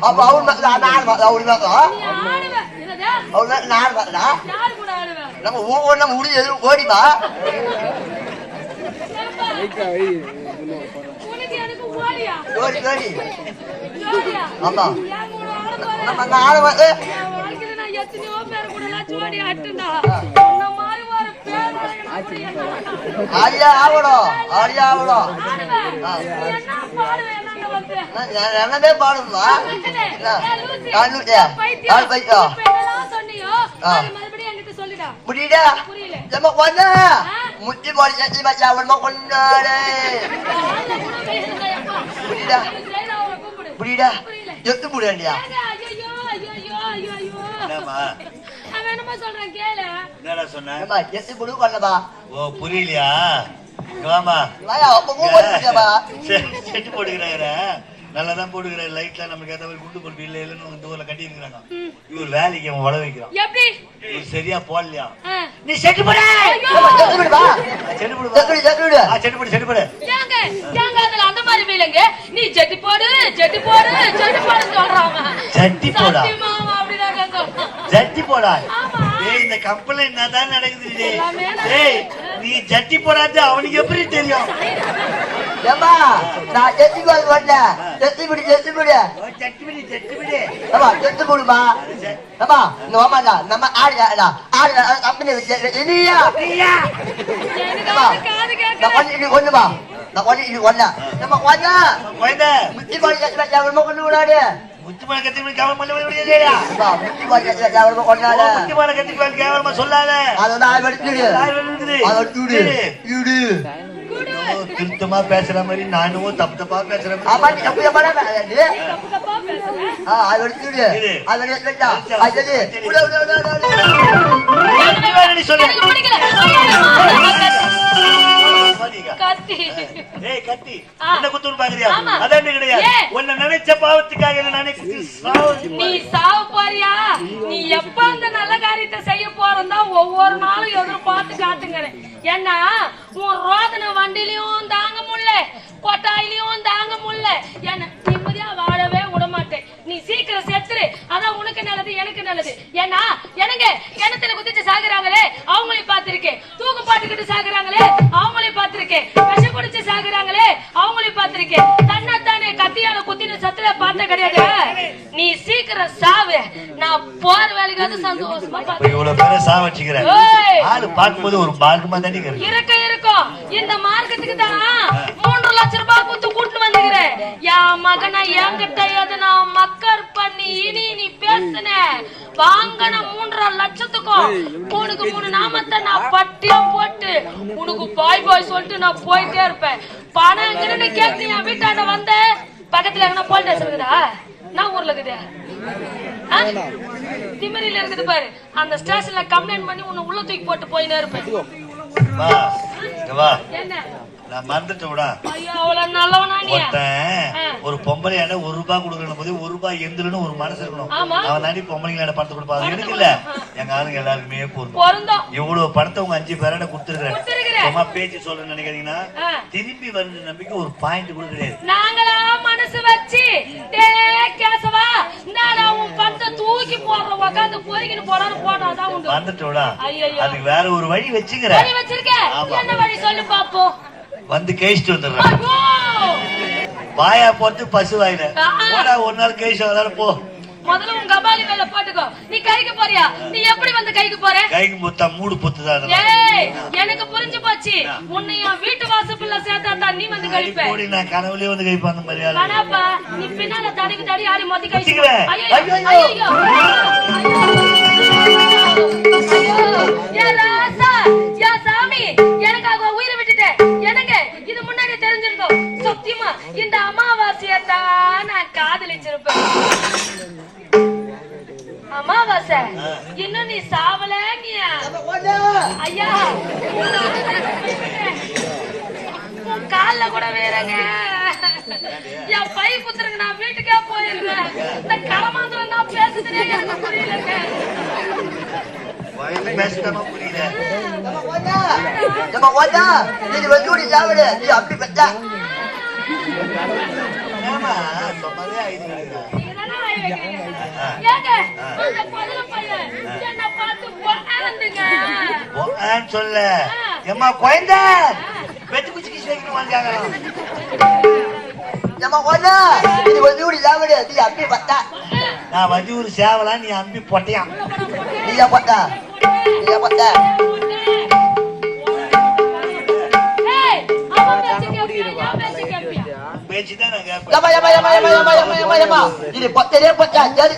அப்ப அவரு அவரு நம்ம ஒவ்வொரு நம்ம முடி எதிரும் ஓடி ஓடி ஆமா. நம்ம ஆளு எத்தனையோ பேர் கூட ஜோடி ஆடியா ஆகணும் ஆடியா நான் என்னதே பாடுமா. முடியல புரியல. நம்ம கொண்டு முட்டி போடி சட்டி மச்சா அவன் கொண்டாடே. புரியுதா? புரியுதா. எத்து முடியாண்டியா ஏங்க, என்னமோ சொல்றான், கேளு. என்னடா சொன்ன? ஏமா எத்து முடி பண்ணப்பா ஓ புரியலையா? வாமா வாயா அப்ப மூ போட்டுப்பா செ- செட்டு போட்டுக்கிறாங்க நல்லா தான் போட்டுக்கிறாரு லைட்ல நமக்கு ஏத்த மாதிரி குண்டு பொறுப்பு இல்ல இல்லன்னு இந்த ஊர்ல கட்டி இருக்கிறாங்க. இவர் வேலைக்கு அவன் வள வைக்கிறான். எப்படி? இவர் சரியா போடலையா. நீ செட்டு போட! செட்டு போடு செட்டு போடு செட்டு போடு. ஏங்க, ஏங்க அதுல அந்த மாதிரி வேலைங்க? நீ ஜெட்டி போடு ஜெட்டி போடு. ஜட்டி போடா. அவன் அப்படிதாங்க சொல்றான். ஜட்டி போடா. ஆமா. ஏய் இந்த கம்பெனி என்னதான் நடக்குது டேய்? ஏய் நீ ஜட்டி போடாது அவனுக்கு எப்படி தெரியும்? ஏமா நான் எத்தி கோல் வந்தேன் எத்தி முடி எத்தி முடி ஓ, ஜட்டி விடு ஜட்டி விடு ஏமா இந்த வாமாடா நம்ம ஆடியா கம்பெனி வச்சு இனியா எனக்கு ஏமா நான் கேட்கல. கொஞ்சம் இது ஒண்ணுமா? நான் கொஞ்சம் இது ஒண்ணு? நம்ம கொஞ்சம் முட்டி பாடி மச்சா அவன் கொண்டு விடாது முத்துமலை கத்திரி கவனம் பண்ண முடியாதேடா ஏமா முட்டி பாடி சட்டி மச்சா அவன் கொண்டாட முத்துமலை கத்திரி கேவலமா சொல்லாத அதை வந்து? அதை எடுத்துடு சரி. இடு ஓ, திருத்தமா பேசுற மாதிரி நானும் தப்பு தப்பா பேசுற ஆமா மாதிரி நீ தப்பு தப்பா தப்பு தப்பா பேசுற. ஆ அதை இரு. அதை எடுத்துட்டா அது உட உட உட உட நீ வேற நீ சொல்லு ஏய் கத்தி. ஆ. என்ன குத்துன்னு பாக்குறியா ஆமா. அதான் கிடையாது? ஏன்? உன்னை நினைச்ச பாவத்துக்காக என்ன நினைச்சு சாவு. நீ சாவ போறியா? நீ எப்ப அந்த நல்ல காரியத்தை செய்ய போறதா ஒவ்வொரு நாளும் எதிர்பார்த்து காத்துங்கிறேன் ஏன்னா உன் ரோதனை வண்டிலையும் தாங்க முடியல கொட்டாயிலையும் தாங்க முடியல. என்ன நிம்மதியா வாழவே விட மாட்டேன் நீ சீக்கிரம் செத்துரு. அதான் உனக்கு நல்லது எனக்கு நல்லது. ஏன்னா எனக்கு கிணத்துல குதிச்சு சாகுறாங்களே அவங்களையும் பார்த்திருக்கேன். தூக்கு பாட்டுக்கிட்டு சாகுறாங்களே அவங்களையும் பார்த்திருக்கேன். சாகுறாங்களே அவங்களையும் பார்த்திருக்கேன். தன்னைத்தானே கத்தியால குத்தின சத்துல பார்த்த கிடையாது. நீ சீக்கிரம் சாவு. நான் போற வேலைக்கு வந்து சந்தோஷமா இவ்வளவு பேரை சாவடிச்சுக்கிற ஏய். ஆளு பார்க்கும்போது ஒரு மார்க்கமா தானே இருக்கு இருக்க. இருக்கும் இந்த மார்க்கெட்டுக்கு தான்? மூன்று லட்சம் ரூபாய் கொடுத்து கூட்டு வந்துக்கிறேன். என் மகனை என்கிட்ட நான் மக்கர் பண்ணி இனி நீ பேசுன? வாங்கின மூன்றரை லட்சத்துக்கும் உனக்கு மூணு நாமத்தை நான் பட்டியா போட்டு உனக்கு பாய் பாய் சொல்லிட்டு நான் போயிட்டே இருப்பேன். பணம் எங்கன்னு கேட்டு என் வீட்டாண்ட வந்த. பக்கத்துல எங்கன்னா போலீஸ் ஸ்டேஷன் இருக்குதா? நான் ஊர்ல இருக்குது? திமிரில இருக்குது பாரு. அந்த ஸ்டேஷன்ல கம்ப்ளைண்ட் பண்ணி உன்னை உள்ள தூக்கி போட்டு போயினே இருப்பேன். என்ன? நான் மறந்துட்டு விடா. ஐயோ அவ்வளவு நல்லவனா நீ? ஒருத்தன். ஒரு பொம்பளை ஒரு ரூபாய் கொடுக்கணும் போது ஒரு ரூபாய் எந்திரன்னு ஒரு மனசு இருக்கணும். அவன் தாண்டி பொம்பளைங்கள பணத்தை கொடுப்பா. அது எனக்கு இல்ல. எங்க ஆளுங்க எல்லாருக்குமே பொருந்தோம். இவ்வளவு பணத்தை உங்க அஞ்சு பேரோட கொடுத்துருக்கேன். சும்மா பேச்சு சொல்றேன்னு நினைக்கிறீங்கன்னா. திரும்பி வருது நம்பிக்கை ஒரு பாயிண்ட் கூட கிடையாது நாங்களா மனசு வச்சு கேசவா தூக்கி போடுற உக்காந்து பொறுக்கின்னு உண்டு. அதுக்கு வேற ஒரு வழி வச்சுக்கிறேன். வழி. என்ன வழி சொல்லு பாப்போம். வந்து கேசிட்டு வந்துடுறேன். வாயா போட்டு பசு வாயில. போடா ஒரு நாள் கேசி வந்தாலும் போ. முதல்ல உன் கபாலி மேல போட்டுக்கோ. நீ கைக்கு போறியா? நீ எப்படி வந்து கைக்கு போற? கைக்கு முத்தா மூடு பொத்துதான். எனக்கு புரிஞ்சு போச்சு. உன்னை என் வீட்டு சேர்த்தா நீ வந்து கழிப்ப. போடி நான் கனவுலயே வந்து கைப்பா அந்த மாதிரி ஆளு. வேணாப்பா நீ பின்னால தடிக்கு தடி ஆடி மொத்தி கை. குத்திக்குவேன். ஐயோ ஐயையோ. ஐயோ ஐயோ. ஏ ராசா ஏ சாமி எனக்காக உயிரை சத்தியமா? இந்த அமாவாசையை தான் நான் காதலிச்சிருப்பேன். அமாவாசை? இன்னும் நீ சாவல நீ ஐயா கால்ல கூட வேறங்க. என் பை குத்துறங்க நான் வீட்டுக்கே போயிருந்தேன். இந்த களமாந்திரம் நான் எனக்கு புரியலங்க. புரியல. வந்து சாவிடு சொல்ல ஏம்மா குழந்தை? வெச்சு குச்சி கிச்சு வைக்கணும் நம்ம ஒண்ணு இது ஒரு வீடு சாப்பிடு நீ அப்படி பார்த்தா நான் வதி ஒரு நீ அம்பி பொட்டையான் நீ பார்த்தா நீ பார்த்தா ஏய்,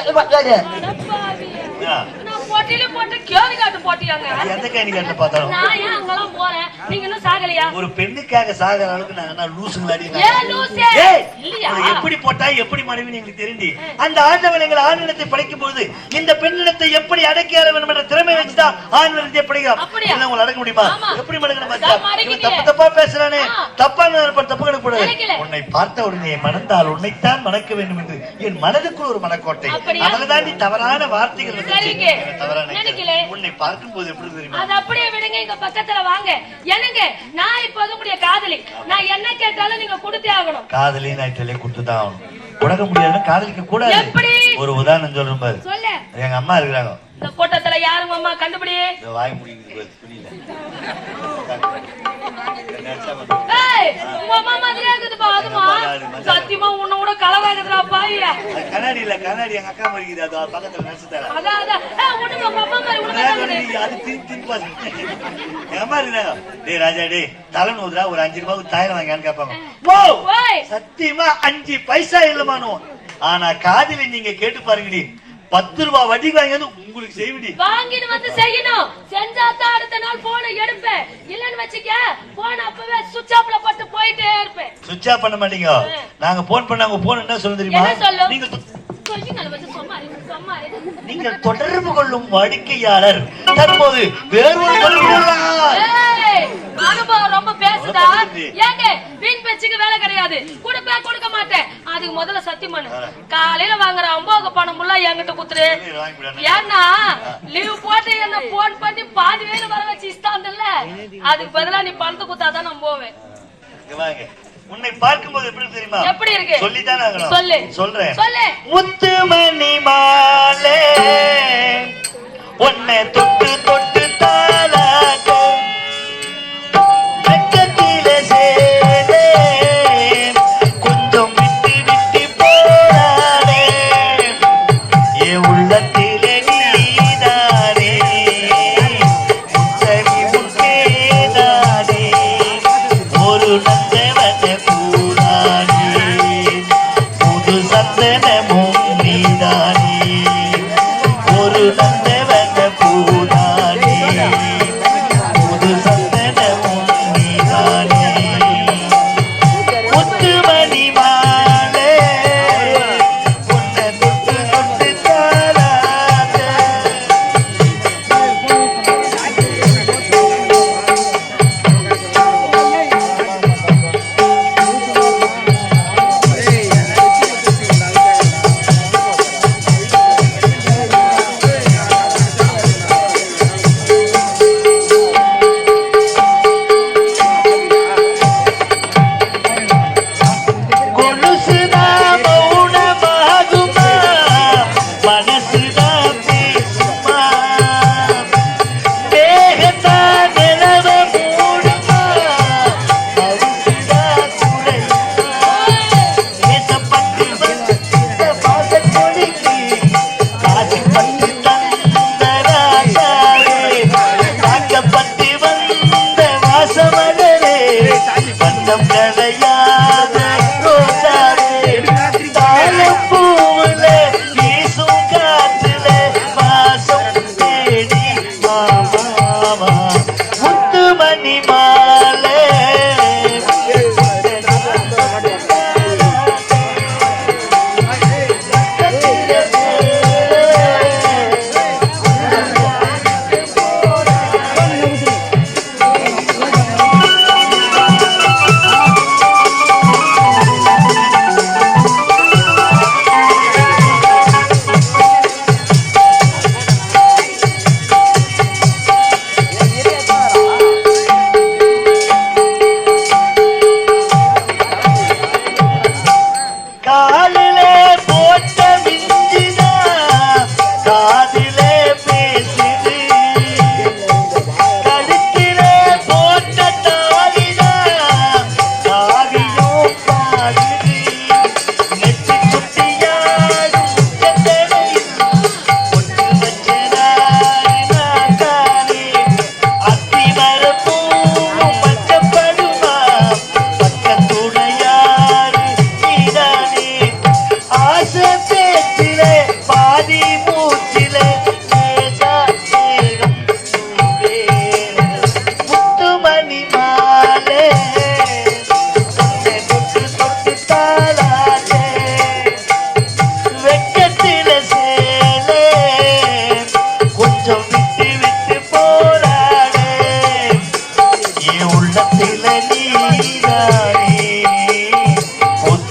tempat dia. அடப்பாவியே. ஆ, நான் போட்டியில போட்டு கேள்வி காட்டு போட்டியாங்க எந்த கேணி கேட்ட பார்த்தாலும் நான் ஏன் அங்கெல்லாம் போறேன் நீங்க இன்னும் சாகலையா ஒரு பெண்ணுக்காக சாகிற அளவுக்கு நாங்க என்ன லூசுங்களாடி எப்படி போட்டா எப்படி மனைவி எங்களுக்கு தெரிஞ்சு அந்த ஆண்டவன் எங்கள் ஆணினத்தை படைக்கும் பொழுது இந்த பெண்ணினத்தை எப்படி அடக்கி ஆள வேண்டும் என்ற திறமை வச்சுதான் ஆணினத்தை படைக்கிறோம் உங்களை அடக்க முடியுமா. எப்படி மடக்கணும் நான் தப்பு தப்பா பேசுறானே. தப்பா தப்பு நினைக்கல. உன்னை பார்த்த உடனே மணந்தால் உன்னைத்தான் மணக்க வேண்டும் என்று என் மனதுக்குள் ஒரு மனக்கோட்டை? அதுலதான் நீ தவறான வார்த்தைகள் வந்துச்சு. சரிங்க. எனக்கு தவறா நினைக்கிறேன். நினைக்கல. உன்னை பார்க்கும்போது எப்படி தெரியுமா அப்படியே விடுங்க இங்க பக்கத்துல வாங்க என்னங்க நான் இப்ப உங்களுடைய காதலி. நான் என்ன கேட்டாலும் நீங்க கொடுத்தே ஆகணும். காதலி நாய்ட்டலே கொடுத்துதான் ஆகணும். உடக்க முடியாதுன்னு காதலிக்க கூடாது? ஒரு உதாரணம் சொல்றேன் பாரு. எங்க அம்மா இருக்கிறாங்க. இந்த கூட்டத்துல யாருங்க அம்மா கண்டுபிடி. வாய் முடியுது மாதிரியே இருக்குதுப்பா அதுமா? சத்தியமா உன்னை கூட பாவியா அது கண்ணாடி இல்ல கண்ணாடி எங்க அக்கா மறிக்குது அது பக்கத்துல நினைச்சு அதான் அதான். உனக்கு அம்மா மாதிரி உனக்கு தான் டேய் ராஜா டேய் தலை நூறுரூவா ஒரு அஞ்சு ரூபாய்க்கு தாயிரம் வாங்கியான்னு கேட்பாங்க ஓ சத்தியமா அஞ்சு பைசா இல்லமானோ. ஆனா காதில நீங்க கேட்டு பாருங்கடி. பத்து ரூபாய் வட்டி வாங்கி வந்து உங்களுக்கு செய்விடி. வாங்கிட்டு வந்து செய்யணும். செஞ்சா தான் அடுத்த நாள் போனை எடுப்பேன். இல்லன்னு வச்சுக்க போன் அப்பவே சுவிட்ச் ஆஃப்ல போட்டு போயிட்டே இருப்பேன். சுவிட்ச் ஆஃப் பண்ண மாட்டீங்க. நாங்க போன் பண்ண அவங்க போன் என்ன சொல்ல தெரியுமா? நீங்க நீங்கள் தொடர்பு கொள்ளும் வாடிக்கையாளர். தற்போது வேறொரு அனுபவம் ரொம்ப பேசுதா? ஏங்க வீண் பேச்சுக்கு வேலை கிடையாது. கொடுப்பே கொடுக்க மாட்டேன். அதுக்கு முதல்ல சத்தியம் பண்ணு. காலையில வாங்குற அம்போக பணம் முல்லா என்கிட்ட குத்துரு. ஏன்னா லீவ் போட்டு என்ன போன் பண்ணி பாதி வேலை வர வச்சு இஷ்டாந்தல்ல அதுக்கு பதிலா நீ பணத்தை குத்தாதான் நான் போவேன். உன்னை பார்க்கும்போது எப்படி தெரியுமா? எப்படி இருக்கு? சொல்லித்தானே ஆகணும். சொல்லு. சொல்றேன். சொல்லு. முத்துமணி மாலே. உன்னை தொட்டு தொட்டு தாளாட்ட வண்ணம் கடையாத.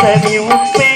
தனி உப்பே